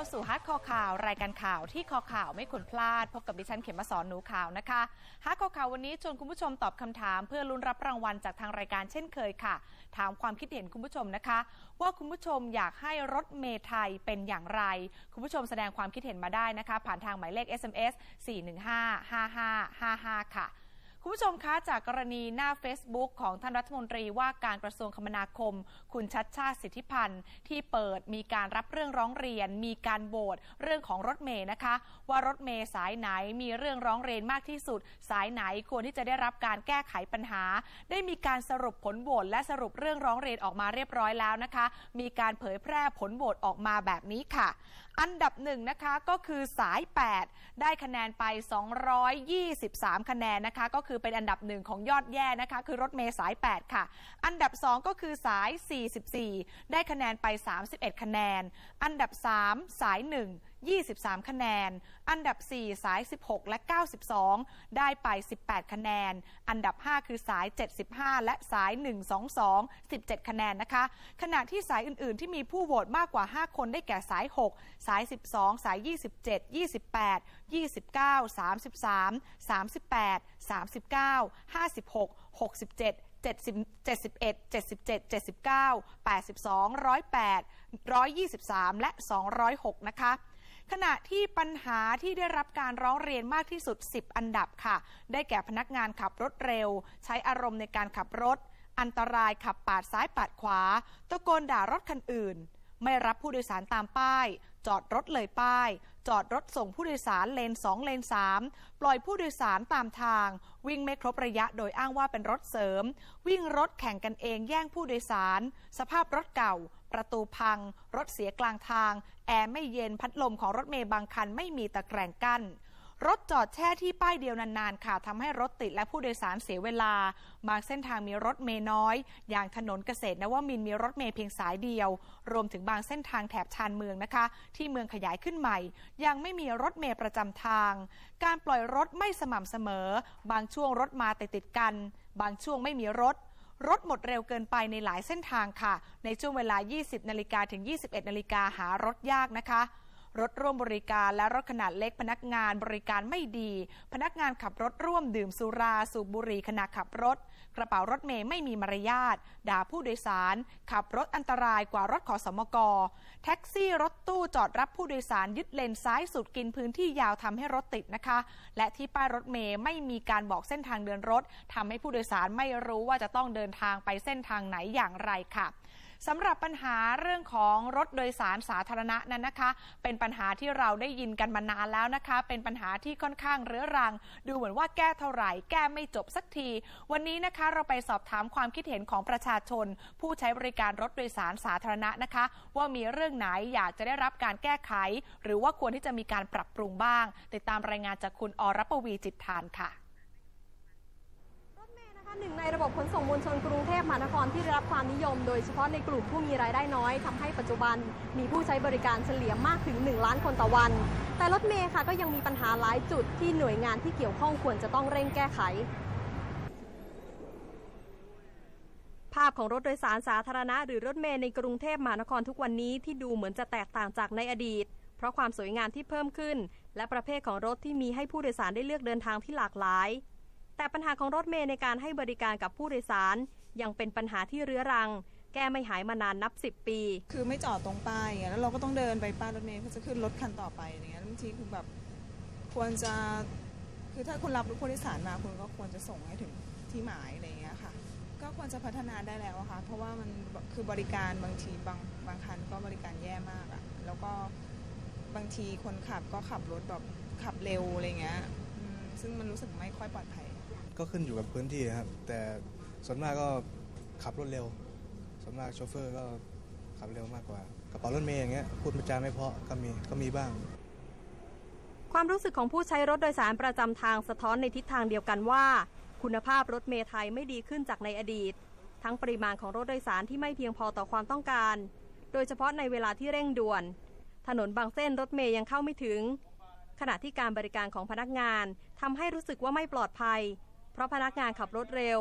เข้าสู่ฮัทคอข่าว รายการข่าวที่คอข่าวไม่ควรพลาด พบกับดิฉันเขมมาสอนหนูข่าวนะคะฮัทคอข่าววันนี้ชวนคุณผู้ชมตอบคำถาม เพื่อลุ้นรับรางวัลจากทางรายการเช่นเคยค่ะ ถามความคิดเห็นคุณผู้ชมนะคะ ว่าคุณผู้ชมอยากให้รถเมไทยเป็นอย่างไร คุณผู้ชมแสดงความคิดเห็นมาได้นะคะ ผ่านทางหมายเลข SMS 4155555 ค่ะ คุณผู้ชมคะจากกรณีหน้า Facebook ของท่านรัฐมนตรีว่าการกระทรวงคมนาคม คุณชัดชาติสิทธิพันธ์ที่เปิดมีการรับเรื่องร้องเรียน มีการโบทเรื่องของรถเมย์นะคะ ว่ารถเมย์สายไหนมีเรื่องร้องเรียนมากที่สุด สายไหนควรที่จะได้รับการแก้ไขปัญหา ได้มีการสรุปผลโหวตและสรุปเรื่องร้องเรียนออกมาเรียบร้อยแล้วนะคะ มีการเผยแพร่ผลโหวตออกมาแบบนี้ค่ะอันดับหนึ่งนะคะก็คือสาย 8 ได้คะแนนไป 223 คะแนนนะคะ ก็คือเป็นอันดับหนึ่งของยอดแย่นะคะ คือรถเมย์สาย 8 ค่ะ อันดับ 2 ก็คือสาย 44 ได้คะแนนไป 31 คะแนน อันดับ 3 สาย 1 23 คะแนน อันดับ 4 สาย 16 และ 92 ได้ไป 18 คะแนน อันดับ 5 คือสาย 75 และสาย 122 17 คะแนนนะคะ ขณะที่สายอื่น ๆ ที่มีผู้โหวตมากกว่า 5 คนได้แก่สาย 6 สาย 12 สาย 27 28 29 33 38 39 56 67 70 71 77 79 82 108 123 และ 206 นะคะ ขณะที่ปัญหาที่ได้รับการร้องเรียนมากที่สุด 10 อันดับค่ะ ได้แก่พนักงานขับรถเร็ว ใช้อารมณ์ในการขับรถ อันตรายขับปาดซ้ายปาดขวา ตะโกนด่ารถคันอื่น ไม่รับผู้โดยสารตามป้าย จอดรถเลยป้าย จอดรถส่งผู้โดยสารเลน 2 เลน 3 ปล่อยผู้โดยสารตามทาง วิ่งไม่ครบระยะโดยอ้างว่าเป็นรถเสริม วิ่งรถแข่งกันเองแย่งผู้โดยสาร สภาพรถเก่า ประตูพัง รถเสียกลางทาง แอร์ไม่เย็นพัดลมของรถเมย์บางคันไม่มีตะแกรงกั้น รถจอดแช่ที่ป้ายเดียวนานๆ ค่ะทำให้รถติดและผู้โดยสารเสียเวลา บางเส้นทางมีรถเมย์น้อย อย่างถนนเกษตรนวมินมีรถเมย์เพียงสายเดียว รวมถึงบางเส้นทางแถบชานเมืองนะคะ ที่เมืองขยายขึ้นใหม่ ยังไม่มีรถเมย์ประจำทาง การปล่อยรถไม่สม่ำเสมอ บางช่วงรถมาติดติดกัน บางช่วงไม่มีรถรถหมดเร็วเกินไปในหลายเส้นทางค่ะ ในช่วงเวลา 20 นาฬิกาถึง 21 นาฬิกาหารถยากนะคะ รถร่วมบริการและรถขนาดเล็กพนักงานบริการไม่ดี พนักงานขับรถร่วมดื่มสุราสูบบุหรี่ขณะขับรถ กระเป๋ารถเมย์ไม่มีมารยาทด่าผู้โดยสาร ขับรถอันตรายกว่ารถขอสมก แท็กซี่รถตู้จอดรับผู้โดยสารยึดเลนซ้ายสุดกินพื้นที่ยาวทำให้รถติดนะคะ และที่ป้ายรถเมย์ไม่มีการบอกเส้นทางเดินรถทำให้ผู้โดยสารไม่รู้ว่าจะต้องเดินทางไปเส้นทางไหนอย่างไรค่ะ สำหรับปัญหาเรื่องของรถโดยสารสาธารณะนั้นนะคะ เป็นปัญหาที่เราได้ยินกันมานานแล้วนะคะ เป็นปัญหาที่ค่อนข้างเรื้อรัง ดูเหมือนว่าแก้เท่าไหร่ แก้ไม่จบสักที วันนี้นะคะเราไปสอบถามความคิดเห็นของประชาชน ผู้ใช้บริการรถโดยสารสาธารณะนะคะ ว่ามีเรื่องไหนอยากจะได้รับการแก้ไข หรือว่าควรที่จะมีการปรับปรุงบ้าง ติดตามรายงานจากคุณอรปวีจิตทานค่ะ รถเมล์นะคะ หนึ่งในระบบขนส่งมวลชนกรุงเทพมหานครที่ได้รับความนิยม โดยเฉพาะในกลุ่มผู้มีรายได้น้อยทำให้ปัจจุบันมีผู้ใช้บริการเฉลี่ยมากถึง 1 ล้านคนต่อวัน แต่รถเมล์ค่ะก็ยังมีปัญหาหลายจุดที่หน่วยงานที่เกี่ยวข้องควรจะต้องเร่งแก้ไข ภาพของรถโดยสารสาธารณะหรือรถเมล์ในกรุงเทพมหานครทุกวันนี้ที่ดูเหมือนจะแตกต่างจากในอดีต เพราะความสวยงามที่เพิ่มขึ้น และประเภทของรถที่มีให้ผู้โดยสารได้เลือกเดินทางที่หลากหลาย แต่ปัญหาของรถเมล์ในการให้บริการกับผู้โดยสาร ยังเป็นปัญหาที่เรื้อรัง แก้ไม่หายมานานนับ 10 ปี คือไม่จอดตรงป้ายอย่างเงี้ยแล้วเราก็ต้องเดินไปป้ายรถเมล์เพื่อจะขึ้นรถคันต่อไปอย่างเงี้ยบางทีคือแบบควรจะคือถ้าคุณรับผู้โดยสารมาคุณก็ควรจะส่งให้ถึงที่หมายอะไรเงี้ยค่ะ ก็ควรจะพัฒนาได้แล้วอะค่ะ เพราะว่ามันคือบริการบางทีบางบางคันก็บริการแย่มากอะแล้วก็บางทีคนขับก็ขับรถแบบขับเร็วอะไรเงี้ยซึ่งมันรู้สึกไม่ค่อยปลอดภัย ก็ขึ้นอยู่กับพื้นที่ครับ แต่ส่วนมากก็ขับรถเร็วส่วนมากโชเฟอร์ก็ขับเร็วมากกว่า กระเป๋ารถเมย์อย่างเงี้ยพูดไม่จาไม่เพาะก็มีก็มีบ้าง ความรู้สึกของผู้ใช้รถโดยสารประจำทางสะท้อนในทิศทางเดียวกันว่า คุณภาพรถเมล์ไทยไม่ดีขึ้นจากในอดีต ทั้งปริมาณของรถโดยสารที่ไม่เพียงพอต่อความต้องการ โดยเฉพาะในเวลาที่เร่งด่วน ถนนบางเส้นรถเมล์ยังเข้าไม่ถึง ขณะที่การบริการของพนักงานทำให้รู้สึกว่าไม่ปลอดภัย เพราะพนักงานขับรถเร็ว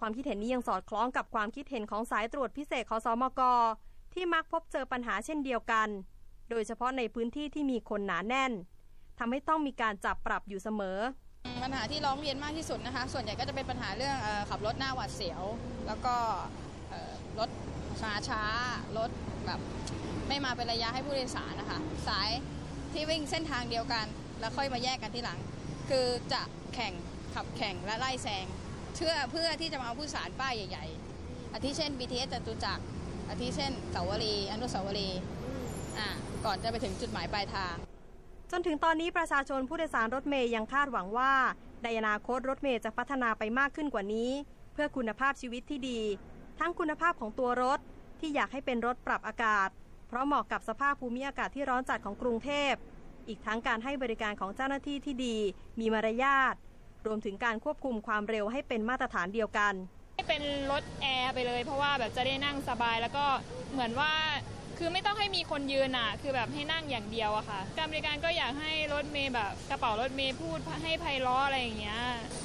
ความคิดเห็นนี้ยังสอดคล้องกับความคิดเห็นของสายตรวจพิเศษคสมก ที่มักพบเจอปัญหาเช่นเดียวกัน โดยเฉพาะในพื้นที่ที่มีคนหนาแน่นทำให้ต้องมีการจับปรับอยู่เสมอ ปัญหาที่ร้องเรียนมากที่สุดนะคะ ส่วนใหญ่ก็จะเป็นปัญหาเรื่องออขับรถหน้าหวาดเสียว แล้วก็รถช้าช้ารถแบบไม่มาเป็นระยะให้ผู้โดยสารนะคะ สายที่วิ่งเส้นทางเดียวกัน แล้วค่อยมาแยกกันที่หลัง คือจะแข่ง ขับแข่งและไล่แซงเพื่อเพื่อที่จะมาเอาผู้สารป้ายใหญ่ ๆ อาทิเช่น BTS จตุจักรอาทิเช่นเสาวรีอนุสาวรีย์อ่าก่อนจะไปถึงจุดหมายปลายทาง จนถึงตอนนี้ประชาชนผู้โดยสารรถเมย์ยังคาดหวังว่า ในอนาคตรถเมย์จะพัฒนาไปมากขึ้นกว่านี้ เพื่อคุณภาพชีวิตที่ดี ทั้งคุณภาพของตัวรถที่อยากให้เป็นรถปรับอากาศ เพราะเหมาะกับสภาพภูมิอากาศที่ร้อนจัดของกรุงเทพ อีกทั้งการให้บริการของเจ้าหน้าที่ที่ดี มีมารยาท รวมถึงการควบคุมความเร็วให้เป็นมาตรฐานเดียวกันให้เป็นรถแอร์ไปเลย เพราะว่าแบบจะได้นั่งสบายแล้วก็เหมือนว่าคือไม่ต้องให้มีคนยืนอะ คือแบบให้นั่งอย่างเดียวอะค่ะ การบริการก็อยากให้รถเมย์แบบกระเป๋ารถเมย์พูดให้ไพเราะอะไรอย่างเงี้ย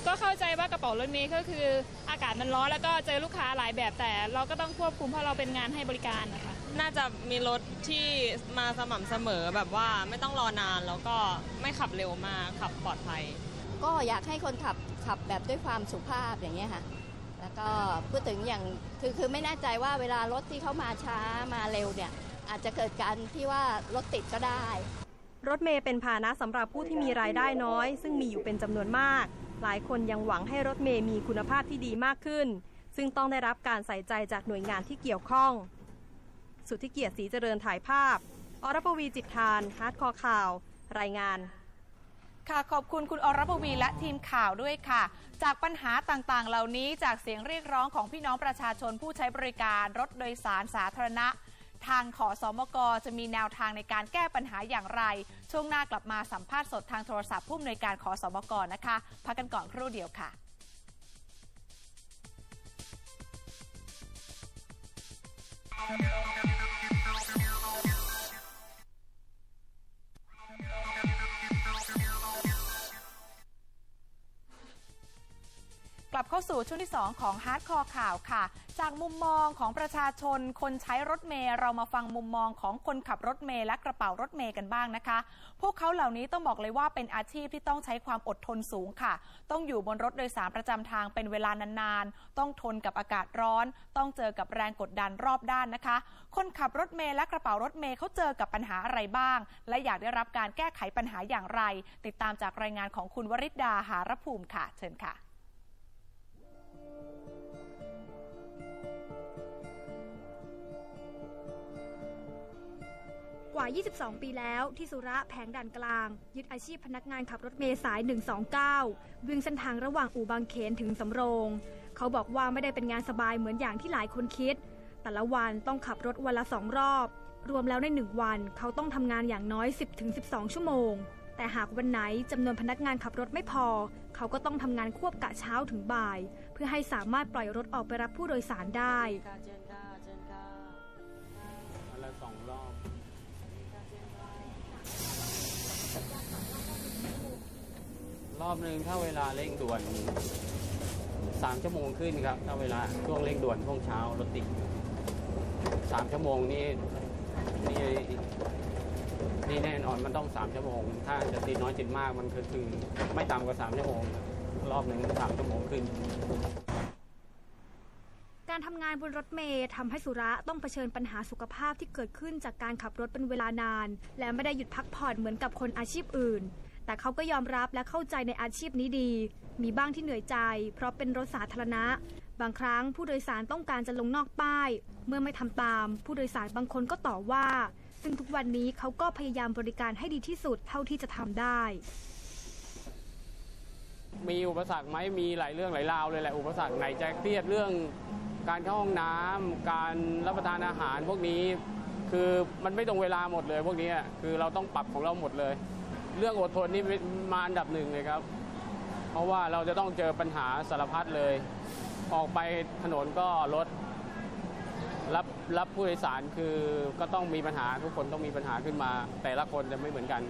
ก็เข้าใจว่ากระเป๋ารถเมย์ก็คืออากาศมันร้อนแล้วก็เจอลูกค้าหลายแบบแต่ เราก็ต้องควบคุมเพราะเราเป็นงานให้บริการนะคะ น่าจะมีรถที่มาสม่ำเสมอแบบว่าไม่ต้องรอนานแล้วก็ไม่ขับเร็วมากขับปลอดภัย ก็อยากให้คนขับขับแบบด้วยความสุภาพอย่างเงี้ยค่ะ แล้วก็พูดถึงอย่างคือคือไม่แน่ใจว่าเวลารถที่เขามาช้ามาเร็วเนี่ยอาจจะเกิดการที่ว่ารถติดก็ได้ รถเมย์เป็นพาหนะสำหรับผู้ที่มีรายได้น้อย ซึ่งมีอยู่เป็นจำนวนมาก หลายคนยังหวังให้รถเมย์มีคุณภาพที่ดีมากขึ้น ซึ่งต้องได้รับการใส่ใจจากหน่วยงานที่เกี่ยวข้อง สุทธิเกียรติศรีเจริญถ่ายภาพ อรปวีจิตทานฮาร์ดคอข่าว รายงาน ค่ะขอบคุณคุณอรปวีและทีมข่าวด้วยค่ะ จากปัญหาต่างๆ เหล่านี้จากเสียงเรียกร้องของพี่น้องประชาชนผู้ใช้บริการรถโดยสารสาธารณะ ทางขอสอมกจะมีแนวทางในการแก้ปัญหาอย่างไร ช่วงหน้ากลับมาสัมภาษณ์สดทางโทรศัพท์ผู้อำนวยการขอสอมกนะคะ พักกันก่อนครู่เดียวค่ะ เข้าสู่ช่วงที่ 2 ของฮาร์ดคอร์ข่าวค่ะ จากมุมมองของประชาชนคนใช้รถเมล์เรามาฟังมุมมองของคนขับรถเมล์และกระเป๋ารถเมล์กันบ้างนะคะ พวกเขาเหล่านี้ต้องบอกเลยว่าเป็นอาชีพที่ต้องใช้ความอดทนสูงค่ะ ต้องอยู่บนรถโดยสารประจำทางเป็นเวลานานๆ ต้องทนกับอากาศร้อน ต้องเจอกับแรงกดดันรอบด้านนะคะ คนขับรถเมล์และกระเป๋ารถเมล์เขาเจอกับปัญหาอะไรบ้าง และอยากได้รับการแก้ไขปัญหาอย่างไร ติดตามจากรายงานของคุณวริศดาหารภูมิค่ะ เชิญค่ะ ว่า 22 ปีแล้ว ที่สุระแผงด่านกลาง ยึดอาชีพพนักงานขับรถเมล์สาย 129 วิ่งเส้นทางระหว่างอู่บางเขนถึงสำโรง เขาบอกว่าไม่ได้เป็นงานสบายเหมือนอย่างที่หลายคนคิด แต่ละวันต้องขับรถวันละสองรอบ รวมแล้วในหนึ่งวัน เขาต้องทำงานอย่างน้อย 10-12 ชั่วโมง แต่หากวันไหนจำนวนพนักงานขับรถไม่พอ เขาก็ต้องทำงานควบกะเช้าถึงบ่าย เพื่อให้สามารถปล่อยรถออกไปรับผู้โดยสารได้ อบหนึ่งถ้าเวลาเร่งด่วนสามชั่วโมงขึ้นครับ ถ้าเวลาช่วงเร่งด่วนช่วงเช้ารถติดสามชั่วโมงนี่นี่นี่แน่นอนมันต้องสามชั่วโมง ถ้าจะติดน้อยติดมากมันคือคือไม่ต่ำกว่าสามชั่วโมง รอบหนึ่งสามชั่วโมงขึ้น การทำงานบนรถเมล์ทำให้สุระต้องเผชิญปัญหาสุขภาพที่เกิดขึ้นจากการขับรถเป็นเวลานาน และไม่ได้หยุดพักผ่อนเหมือนกับคนอาชีพอื่น แต่เขาก็ยอมรับและเข้าใจในอาชีพนี้ดี มีบ้างที่เหนื่อยใจ เพราะเป็นรถสาธารณะ บางครั้งผู้โดยสารต้องการจะลงนอกป้าย เมื่อไม่ทำตาม ผู้โดยสารบางคนก็ต่อว่า ซึ่งทุกวันนี้เขาก็พยายามบริการให้ดีที่สุดเท่าที่จะทำได้ มีอุปสรรคไหมมีหลายเรื่องหลายราวเลยแหละอุปสรรคไหนจะเครียดเรื่อง การเข้าห้องน้ำการรับประทานอาหารพวกนี้ คือมันไม่ตรงเวลาหมดเลยพวกนี้คือเราต้องปรับของเราหมดเลย เรื่องอดทนนี่มาอันดับหนึ่งเลยครับ เพราะว่าเราจะต้องเจอปัญหาสารพัดเลย ออกไปถนนก็รถรับรับผู้โดยสารคือก็ต้องมีปัญหาทุกคนต้องมีปัญหาขึ้นมา แต่ละคนจะไม่เหมือนกัน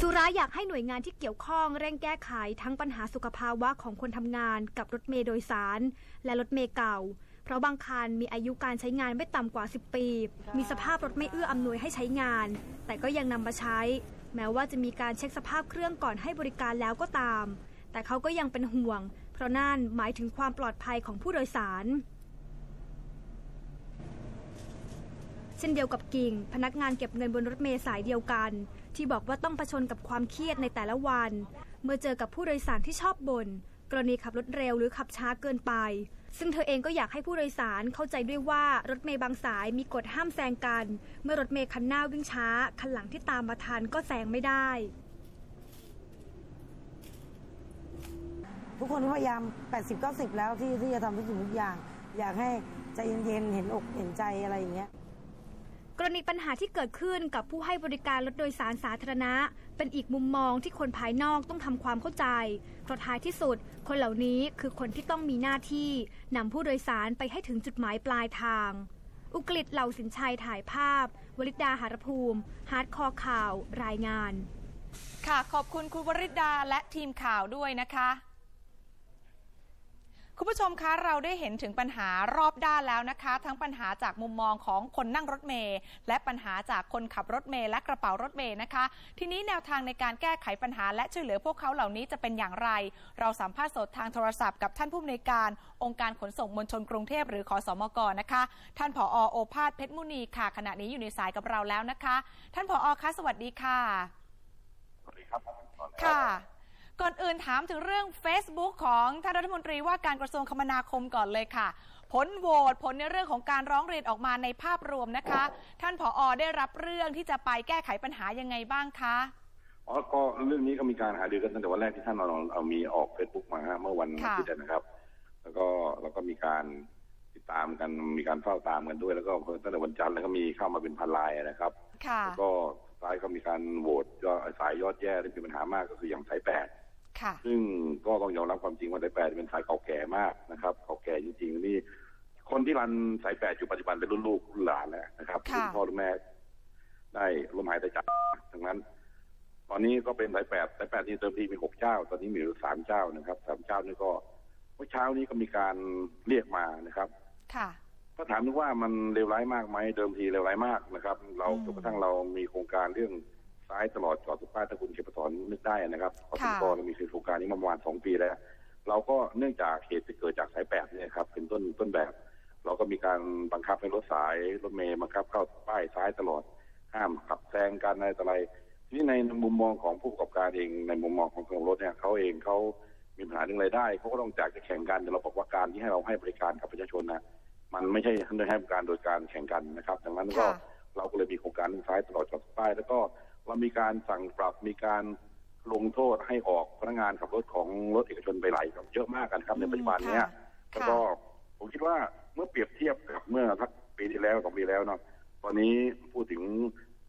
สุราอยากให้หน่วยงานที่เกี่ยวข้องเร่งแก้ไขทั้งปัญหาสุขภาวะของคนทำงานกับรถเมล์โดยสาร และรถเมล์เก่า เพราะบางคันมีอายุการใช้งานไม่ต่ำกว่า 10 ปี มีสภาพรถไม่เอื้ออำนวยให้ใช้งาน แต่ก็ยังนำมาใช้ แม้ว่าจะมีการเช็คสภาพเครื่องก่อนให้บริการแล้วก็ตาม แต่เขาก็ยังเป็นห่วง เพราะนั่นหมายถึงความปลอดภัยของผู้โดยสาร เช่นเดียวกับกิ่ง พนักงานเก็บเงินบนรถเมล์สายเดียวกัน ที่บอกว่าต้องเผชิญกับความเครียดในแต่ละวัน เมื่อเจอกับผู้โดยสารที่ชอบบ่นกรณีขับรถเร็วหรือขับช้าเกินไป ซึ่งเธอเองก็อยากให้ผู้โดยสารเข้าใจด้วยว่ารถเมล์บางสายมีกฎห้ามแซงกัน เมื่อรถเมล์คันหน้าวิ่งช้า คันหลังที่ตามมาทันก็แซงไม่ได้ ทุกคนก็พยายาม 80-90 แล้วที่ที่จะทำทุกสิ่งทุกอย่าง อยากให้ใจเย็นๆเห็นอกเห็นใจอะไรอย่างเงี้ยกรณีปัญหาที่เกิดขึ้นกับผู้ให้บริการรถโดยสารสาธารณะ เป็นอีกมุมมองที่คนภายนอกต้องทำความเข้าใจ เพราะท้ายที่สุด คนเหล่านี้คือคนที่ต้องมีหน้าที่นำผู้โดยสารไปให้ถึงจุดหมายปลายทาง อุกฤษเหล่าสินชัยถ่ายภาพ วลิดาหารภูมิ ฮาร์ดคอร์ข่าว รายงาน ค่ะ ขอบคุณคุณวริดาและทีมข่าวด้วยนะคะ คุณผู้ชมคะเราได้เห็นถึงปัญหารอบด้านแล้วนะคะ ทั้งปัญหาจากมุมมองของคนนั่งรถเมย์และปัญหาจากคนขับรถเมย์และกระเป๋ารถเมย์นะคะ ทีนี้แนวทางในการแก้ไขปัญหาและช่วยเหลือพวกเขาเหล่านี้จะเป็นอย่างไร เราสัมภาษณ์สดทางโทรศัพท์กับท่านผู้อำนวยการองค์การขนส่งมวลชนกรุงเทพหรือขอสมกนะคะ ท่านผอโอภาสเพชรมุนีค่ะ ขณะนี้อยู่ในสายกับเราแล้วนะคะ ท่านผอคะสวัสดีค่ะค่ะ ก่อนอื่นถามถึงเรื่อง Facebook ของท่านรัฐมนตรีว่าการกระทรวงคมนาคมก่อนเลยค่ะ ผลโหวตผลในเรื่องของการร้องเรียนออกมาในภาพรวมนะคะ ท่านผออได้รับเรื่องที่จะไปแก้ไขปัญหายังไงบ้างคะอ๋อก็เรื่องนี้ก็มีการหารือกันตั้งแต่วันแรกที่ท่านเอาเอามีออกเฟซบุ๊กมาฮะเมื่อวันอาค่ะทิตย์นะครับ แล้วก็แล้วก็มีการติดตามกันมีการเฝ้าตามกันด้วย แล้วก็ตั้งแต่วันจันทร์แล้วก็มีเข้ามาเป็นพันลายนะครับค่ะแล้วก็สายก็มีการโหวตยอดสายยอดแย่ที่มีปัญหามากก็คืออย่างสายแปดค่ะ ซึ่งก็ต้องยอมรับความจริงว่าสายแปดเป็นสายเก่าแก่มากนะครับ เก่าแก่จริงๆนี่คนที่รันสายแปดอยู่ปัจจุบันเป็นรุ่นลูกรุ่นหลานแล้วนะครับค่ะรุ่นพ่อรุ่นแม่ได้ลมหายใจจากทั้งนั้น ตอนนี้ก็เป็นสายแปดสายแปดนี่เติมทีมีหกเจ้า ตอนนี้มีอยู่สามเจ้านะครับสามเจ้านี่ก็เมื่อเช้านี้ก็มีการเรียกมานะครับ ค่ะก็ถามถึงว่ามันเลวร้ายมากไหมเดิมทีเลวร้ายมากนะครับ เราอืมจนกระทั่งเรามีโครงการเรื่อง ซ้ายตลอดจอดทุกป้ายถ้าคุณเก็บประสอนนึกได้นะครับขอสมกเรามีโครงการนี้มาประมาณสองปีแล้ว เราก็เนื่องจากเหตุที่เกิดจากสายแปดเนี่ยครับเป็นต้นต้นแบบ เราก็มีการบังคับให้รถสายรถเมย์บังคับเข้าป้ายซ้ายตลอดห้ามขับแซงกันอะไรต่ออะไรทีนี้ในมุมมองของผู้ประกอบการเองในมุมมองของคนรถเนี่ยเขาเองเขามีปัญหาเรื่องรายได้เขาก็ต้องจากจะแข่งกันแต่เราบอกว่าการที่ให้เราให้บริการกับประชาชนนะมันไม่ใช่ให้บริการโดยการแข่งกันนะครับ ดังนั้นก็ค่ะเราก็เลยมีโครงการเรื่องซ้ายตลอดจอดทุกป้ายแล้วก็ เรามีการสั่งปรับมีการลงโทษให้ออกพนักงานขับรถของรถเอกชนไปหลายเยอะมากกันครับในปัจจุบันเนี้ยแล้วก็ผมคิดว่าเมื่อเปรียบเทียบกับเมื่อทักปีที่แล้วสองปีแล้วเนาะตอนนี้พูดถึง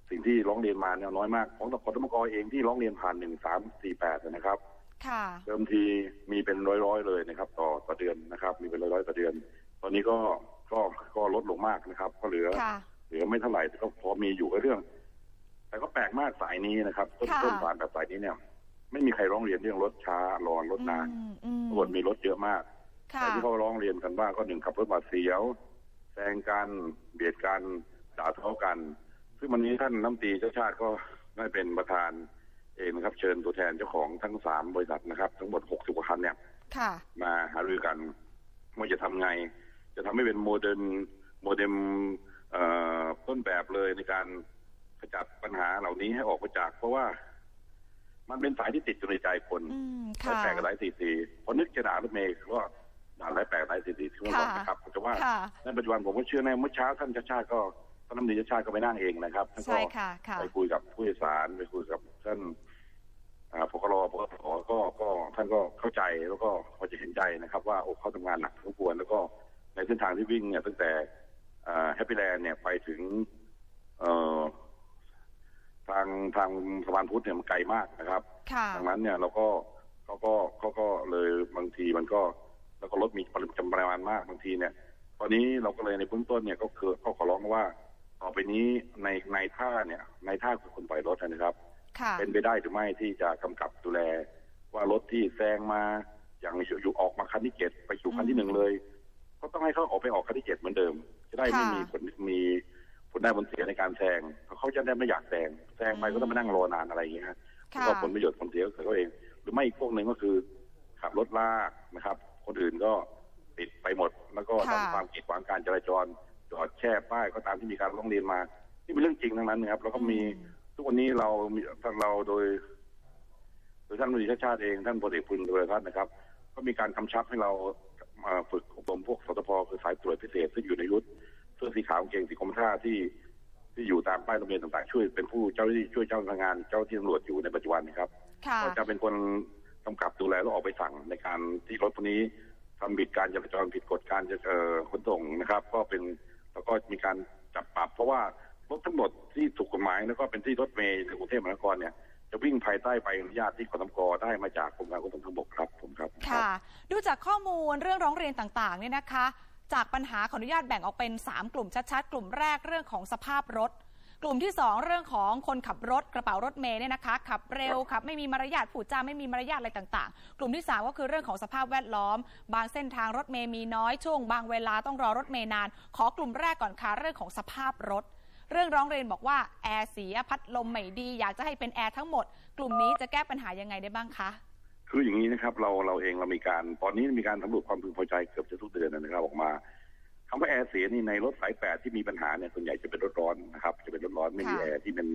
สิ่งที่ร้องเรียนมาเนี่ยน้อยมากของตกรมกเองที่ร้องเรียนผ่านหนึ่งสามสี่แปดนะครับค่ะเดิมทีมีเป็นร้อยๆเลยนะครับ ต่อต่อเดือนนะครับ มีเป็นร้อยๆต่อเดือน ตอนนี้ก็ก็ก็ลดลงมากนะครับ ก็เหลือค่ะเหลือไม่เท่าไหร่แต่ก็พอมีอยู่กับเรื่อง แต่ก็แปลกมากสายนี้นะครับต้นค่ะต้นผ่านแบบสายนี้เนี่ย ไม่มีใครร้องเรียนเรื่องรถช้ารอนรถนานอืมอืมปรากฏมีรถเยอะมากค่ะแต่ที่เขาร้องเรียนกันว่าก็หนึ่งขับรถบาดเสียวแซงกันเบียดกันด่าทอกัน ซึ่งวันนี้ท่านน้ำตรีเจ้าชาติก็ได้เป็นประธานเองนะครับ เชิญตัวแทนเจ้าของทั้งสามบริษัทนะครับ ทั้งหมดหกสิบกว่าคันเนี่ยค่ะมาหารือกันว่าจะทำไง จะทำให้เป็นโมเดลโมเดลเอ่อต้นแบบเลยในการ ขจัดปัญหาเหล่านี้ให้ออกไปจาก เพราะว่า มันเป็นสายที่ติดอยู่ในใจคนอืมสายค่ะแปลกกับสายสี่สี่พอนึกจะด่ารถเมย์ก็ด่าสายแปลกสายสี่สี่ที่ว่าค่ะนะครับแต่ว่าค่ะในปัจจุบันผมก็เชื่อแน่เมื่อเช้าท่านชาติชาติก็ท่านน้ำดีชาติชาติก็ไปนั่งเองนะครับท่านก็ใช่ค่ะค่ะไปคุยกับผู้โดยสารไปคุยกับท่านอ่าพกรพกสก็ก็ท่านก็เข้าใจแล้วก็พอจะเห็นใจนะครับ ว่าโอ้เขาทำงานหนักพอสมควรแล้วก็ในเส้นทางที่วิ่งเนี่ยตั้งแต่แฮปปี้แลนด์เนี่ยไปถึงเอ่อ ทางทางสะพานพุทธเนี่ยมันไกลมากนะครับค่ะดังนั้นเนี่ยเราก็เขาก็เขาก็เลยบางทีมันก็ แล้วก็รถมีปริมาณมากบางทีเนี่ย ตอนนี้เราก็เลยในเบื้องต้นเนี่ยก็คือก็ขอร้องว่า ต่อไปนี้ในในท่าเนี่ย ในท่าคือคนปล่อยรถนะครับค่ะเป็นไปได้หรือไม่ที่จะกำกับดูแล ว่ารถที่แซงมาอย่างอยู่อยู่ออกมาคันที่เจ็ดไปอยู่คันที่หนึ่งเลยก็ก็ต้องให้เขาออกไปออกคันที่เจ็ดเหมือนเดิม จะได้ไม่ค่ะมีผลมี ผลได้ผลเสียในการแซงเพราะเขาจะได้ไม่อยากแซงแซงไปก็ต้องมานั่งรอนานอะไรอย่างเงี้ยฮะค่ะก็ผลประโยชน์ผลเสียก็คือเขาเอง หรือไม่อีกพวกหนึ่งก็คือ ขับรถลากนะครับ คนอื่นก็ติดไปหมด แล้วก็ค่ะทำความกีดขวางการจราจรจอดแช่ป้ายก็ตามที่มีการร้องเรียนมานี่เป็นเรื่องจริงทั้งนั้นนะครับแล้วก็มีทุกวันนี้เรามีทางเราโดยโดยท่านรัฐมนตรีชาติชาติเองท่านพลเอกพลเรือท่านนะครับ ก็มีการกำชับให้เรามาฝึกอบรมพวกสตพคือสายตรวจพิเศษที่อยู่ในยุทธ เสื้อสีขาวกางเกงสีกรมท่าที่ ที่อยู่ตามป้ายโรงเรียนต่างๆช่วยเป็นผู้เจ้าหน้าที่ช่วยเจ้าพนักงานเจ้าที่ตำรวจอยู่ในปัจจุบันนะครับค่ะก็จะเป็นคนกำกับดูแลแล้วออกไปสั่งในการที่รถพวกนี้ทำผิดการจราจรผิดกฎการจะเอ่อขนส่งนะครับ ก็เป็นแล้วก็มีการจับปรับเพราะว่ารถทั้งหมดที่ถูกกฎหมายแล้วก็เป็นที่รถเมล์ในกรุงเทพมหานครเนี่ยจะวิ่งภายใต้ใบอนุญาตที่ขอทกได้มาจากกรมการขนส่งทางบกครับผมครับ ค่ะ ดูจากข้อมูลเรื่องร้องเรียนต่างๆเนี่ยนะคะ จากปัญหาขออนุญาตแบ่งออกเป็น 3 กลุ่มชัดๆ กลุ่มแรกเรื่องของสภาพรถ กลุ่มที่ 2 เรื่องของคนขับรถกระเป๋ารถเมย์เนี่ยนะคะขับเร็วขับไม่มีมารยาทผูดจาไม่มีมารยาทอะไรต่างๆ กลุ่มที่ 3 ก็คือเรื่องของสภาพแวดล้อม บางเส้นทางรถเมย์มีน้อยช่วง บางเวลาต้องรอรถเมย์นาน ขอกลุ่มแรกก่อนค่ะเรื่องของสภาพรถเรื่องร้องเรียนบอกว่าแอร์เสียพัดลมไม่ดี อยากจะให้เป็นแอร์ทั้งหมด กลุ่มนี้จะแก้ปัญหายังไงได้บ้างคะ คืออย่างนี้นะครับ เราเราเองเรามีการ ตอนนี้มีการสำรวจความพึงพอใจเกือบจะทุกเดือนนะครับออกมาคำว่าแอร์เสียนี่ในรถสายแปดที่มีปัญหาเนี่ยส่วนใหญ่จะเป็นรถร้อนนะครับ จะเป็นรถร้อนไม่มีค่ะแอร์ที่เป็น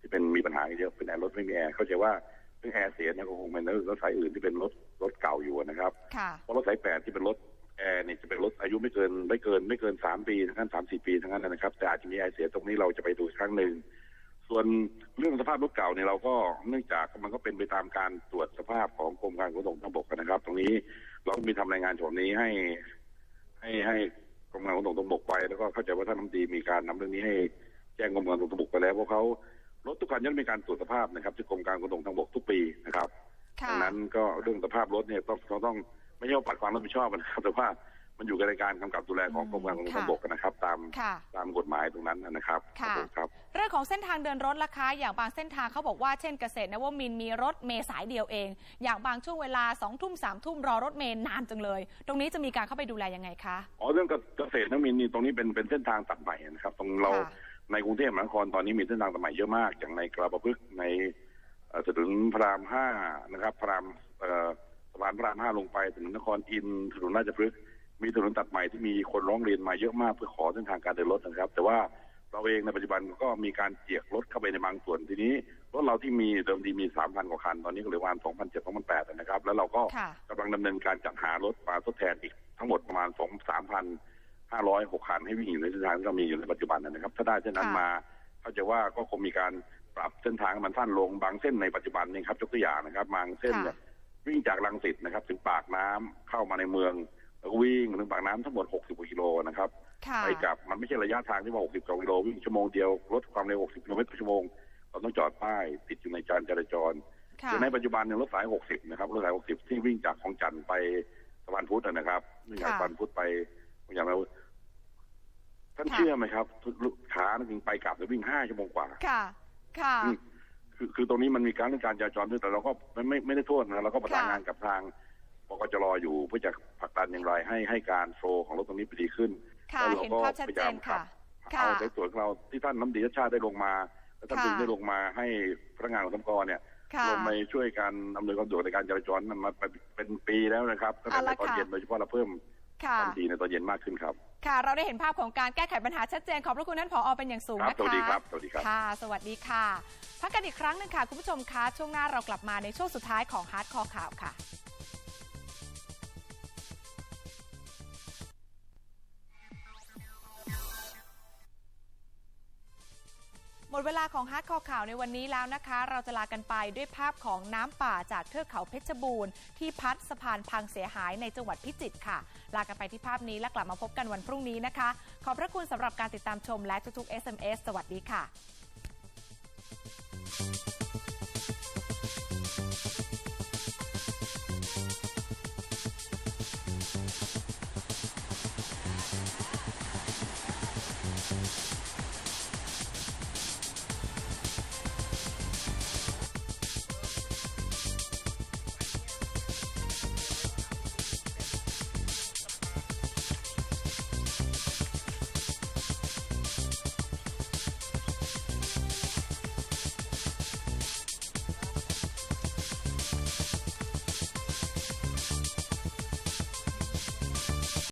ที่เป็นมีปัญหาเยอะเป็นแอร์รถไม่มีแอร์เข้าใจว่าเรื่องแอร์เสียเนี่ยก็คงเป็นรถสายอื่นที่เป็นรถรถเก่าอยู่นะครับค่ะเพราะรถสายแปดที่เป็นรถแอร์เนี่ยจะเป็นรถอายุไม่เกินไม่เกินไม่เกินสามปีทั้งนั้นสามสี่ปีทั้งนั้นนะครับ แต่อาจจะมีแอร์เสียตรงนี้เราจะไปดูอีกครั้งหนึ่ง ส่วนเรื่องสภาพรถเก่าเนี่ยเราก็เนื่องจากมันก็เป็นไปตามการตรวจสภาพของกรมการขนส่งทางบกนะครับ ตรงนี้เรามีทำรายงานฉบับนี้ให้ ให้ให้กรมการขนส่งทางบกไปแล้วก็เข้าใจว่าท่านรัฐมนตรีมีการนำเรื่องนี้ให้แจ้งกรมการขนส่งทางบกไปแล้วเพราะเขารถทุกคันย่อมมีการตรวจสภาพนะครับที่กรมการขนส่งทางบกทุกปีนะครับดังนั้นก็เรื่องสภาพรถเนี่ยต้องเราต้องไม่ใช่ว่าปัดความรับผิดชอบนะครับแต่ว่า มันอยู่ในการกำกับดูแลของกรมการขนส่งทางบกนะครับ ตามค่ะ ตามกฎหมายตรงนั้นนะครับค่ะผมครับ เรื่องของเส้นทางเดินรถราคาอย่างบางเส้นทางเขาบอกว่าเช่นเกษตรนวมินทร์มีรถเมย์สายเดียวเอง อย่างบางช่วงเวลาสองทุ่มสามทุ่มรอรถเมย์นานจังเลย ตรงนี้จะมีการเข้าไปดูแลยังไงคะ อ๋อเรื่องเกษตรนมินทร์นี่ตรงนี้เป็นเป็นเส้นทางตัดใหม่นะครับ ตรงเราค่ะ ในกรุงเทพมหานครตอนนี้มีเส้นทางตัดใหม่เยอะมาก อย่างในกระประพฤกษ์ในเอ่อถนนพระรามห้านะครับ พระรามเอ่อสะพานพระรามห้าลงไปถนนนครอินทร์ถนนราชพฤกษ์ มีถนนตัดใหม่ที่มีคนร้องเรียนมาเยอะมากเพื่อขอเส้นทางการเดินรถนะครับ แต่ว่าเราเองในปัจจุบันก็มีการเจียกรถเข้าไปในบางส่วนทีนี้รถเราที่มีเดิมทีมีสามพันกว่าคัน ตอนนี้ก็เหลือประมาณสองพันเจ็ดสองพันแปดนะครับ แล้วเราก็ค่ะกำลังดำเนินการจัดหารถมาทดแทนอีกทั้งหมดประมาณสองสามพันห้าร้อยหกคันให้วิ่งอยู่ในเส้นทางที่เรามีอยู่ในปัจจุบันนะครับ ถ้าได้เช่นนั้นค่ะมาเข้าใจว่าก็คงมีการปรับเส้นทางให้มันสั้นลงบางเส้นในปัจจุบันนี่ครับยกตัวอย่างนะครับบางเส้นเนี่ยวิ่งจากลังสิตนะครับ ถึงปากน้ำเข้ามาในเมือง แล้วก็วิ่งถึงปากน้ำทั้งหมด 60กว่ากิโลนะครับค่ะไปกลับมันไม่ใช่ระยะทางที่ว่า 60กว่ากิโลวิ่งชั่วโมงเดียวลดความเร็ว 60กิโลเมตรต่อชั่วโมงเราต้องจอดป้ายติดอยู่ในจานจราจรค่ะคือในปัจจุบันเนี่ยรถสาย 60 นะครับรถสาย 60 ที่วิ่งจากของจันทร์ไปสะพานพุทธนะครับวิ่งจากค่ะสะพานพุทธไปอย่างไรท่านค่ะเชื่อไหมครับขาจริงไปกลับเนี่ยวิ่ง5ชั่วโมงกว่า ค่ะ ค่ะอืมคือคือตรงนี้มันมีการเรื่องการจราจรด้วยแต่เราก็ไม่ไม่ไม่ได้โทษนะเราก็ประสานค่ะงานกับทาง บกจรออยู่เพื่อจะผลักดันอย่างไร ให้ให้การโฟลของรถตรงนี้ไปดีขึ้นแล้วเราก็พยายามขับเอาในส่วนของเราที่ท่านน้ำดีชาติได้ลงมา แล้วท่านค่ะถึงได้ลงมาให้พนักงานของตำรวจเนี่ยลงไปช่วยการอำนวยความสะดวกในการจราจรมาเป็นปีแล้วนะครับตั้งแต่ตอนเย็นโดยเฉพาะเราเพิ่มค่ะทันทีในตอนเย็นมากขึ้นครับ ค่ะ เราได้เห็นภาพของการแก้ไขปัญหาชัดเจน ขอบพระคุณท่านผอเป็นอย่างสูงนะคะสวัสดีครับ สวัสดีครับ ค่ะ สวัสดีค่ะ พักกันอีกครั้งหนึ่งค่ะ คุณผู้ชมคะ ช่วงหน้าเรากลับมาในช่วงสุดท้ายของฮาร์ดคอร์ข่าวค่ะ มดเวลาของฮาร์ดคอร์ข่าวในวันนี้แล้วนะคะ เราจะลากันไปด้วยภาพของน้ำป่าจากเทือกเขาเพชรบูรณ์ที่พัดสะพานพังเสียหายในจังหวัดพิจิตรค่ะ ลากันไปที่ภาพนี้และกลับมาพบกันวันพรุ่งนี้นะคะ ขอบพระคุณสำหรับการติดตามชมและทุกๆ SMS สวัสดีค่ะ